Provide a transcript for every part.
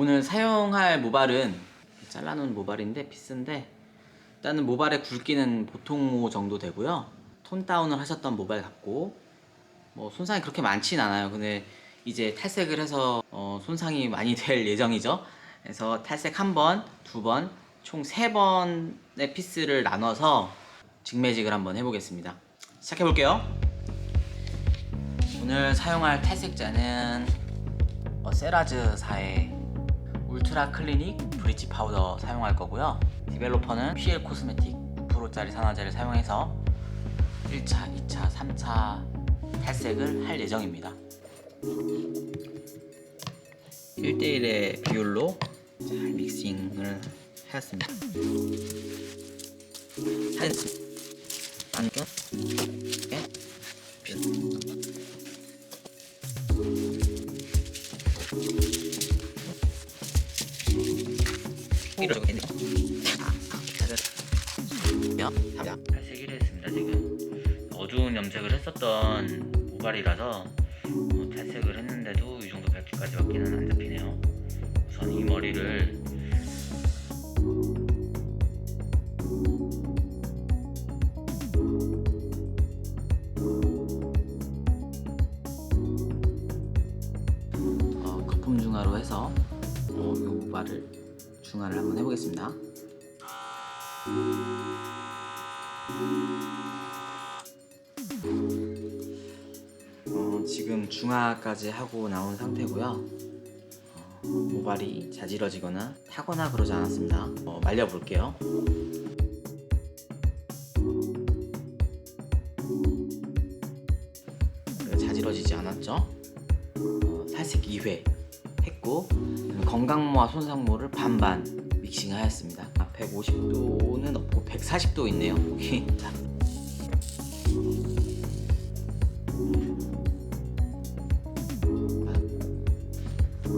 오늘 사용할 모발은 잘라놓은 모발인데 피스인데 일단은 모발의 굵기는 보통 모 정도 되고요. 톤 다운을 하셨던 모발 같고 뭐 손상이 그렇게 많진 않아요. 근데 이제 탈색을 해서 어, 손상이 많이 될 예정이죠. 그래서 탈색 한 번, 두 번, 총 세 번의 피스를 나눠서 직매직을 한번 해보겠습니다. 시작해 볼게요. 오늘 사용할 탈색제는 어, 세라즈사의 울트라 클리닉 브리치 파우더 사용할 거고요. 디벨로퍼는 PL 코스메틱 9%짜리 산화제를 사용해서 1차, 2차, 3차 탈색을 할 예정입니다. 1대1의 비율로 잘 믹싱을 하였습니다. 사진 안경 예? 위로 저기 있네. 탈색 1회 했습니다 지금 어두운 염색을 했었던 모발이라서 어, 탈색을 했는데도 이 정도 밝기까지 밖에는 안 잡히네요 우선 이 머리를 어, 거품 중화로 해서 어, 이 모발을 중화를 한번 해보겠습니다. 어, 지금 중화까지 하고 나온 상태고요. 어, 모발이 자지러지거나 타거나 그러지 않았습니다. 어, 말려볼게요. 네, 자지러지지 않았죠? 어, 살색 2회 했고 건강모와 손상모를 반반 믹싱하였습니다. 150도는 없고 140도 있네요. 여기. 자.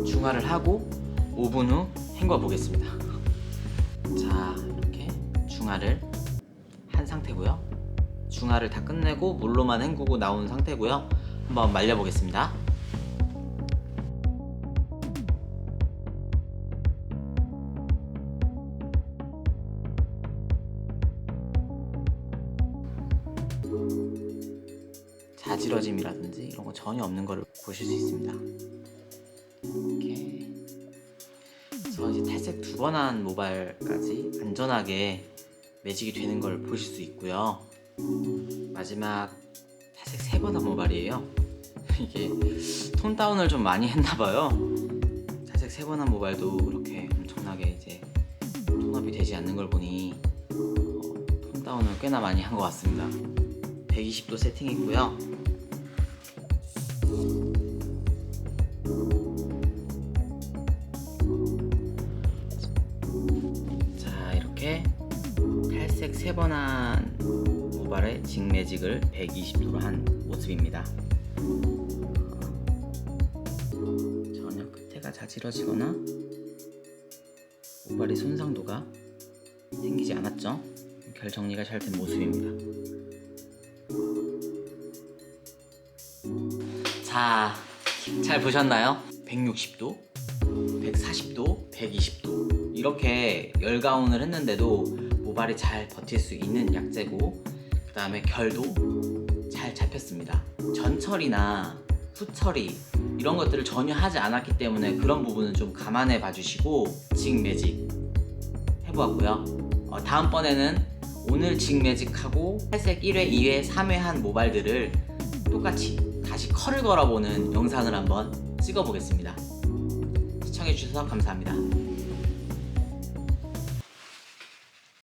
중화를 하고 5분 후 헹궈 보겠습니다. 자, 이렇게 중화를 한 상태고요. 중화를 다 끝내고 물로만 헹구고 나온 상태고요. 한번 말려 보겠습니다. 자지러짐이라든지 이런 거 전혀 없는 거를 보실 수 있습니다. 이렇게 그래서 이제 탈색 두 번 한 모발까지 안전하게 매직이 되는 걸 보실 수 있고요. 마지막 탈색 세 번 한 모발이에요. 이게 톤 다운을 좀 많이 했나 봐요. 탈색 세 번 한 모발도 그렇게 엄청나게 이제 톤업이 되지 않는 걸 보니 어, 톤 다운을 꽤나 많이 한 것 같습니다. 120도 세팅했고요. 자 이렇게 탈색 세번한 모발의 직매직을 120도로 한 모습입니다. 전혀 끝에가 자지러지거나 모발의 손상도가 생기지 않았죠? 결 정리가 잘 된 모습입니다. 자, 잘 보셨나요? 160도, 140도, 120도 이렇게 열가운을 했는데도 모발이 잘 버틸 수 있는 약재고 그 다음에 결도 잘 잡혔습니다. 전처리나 후처리 이런 것들을 전혀 하지 않았기 때문에 그런 부분은 좀 감안해 봐주시고 직매직 해보았고요. 어, 다음번에는 오늘 직매직하고 탈색 1회, 2회, 3회 한 모발들을 똑같이 다시 컬을 걸어보는 영상을 한번 찍어보겠습니다. 시청해주셔서 감사합니다.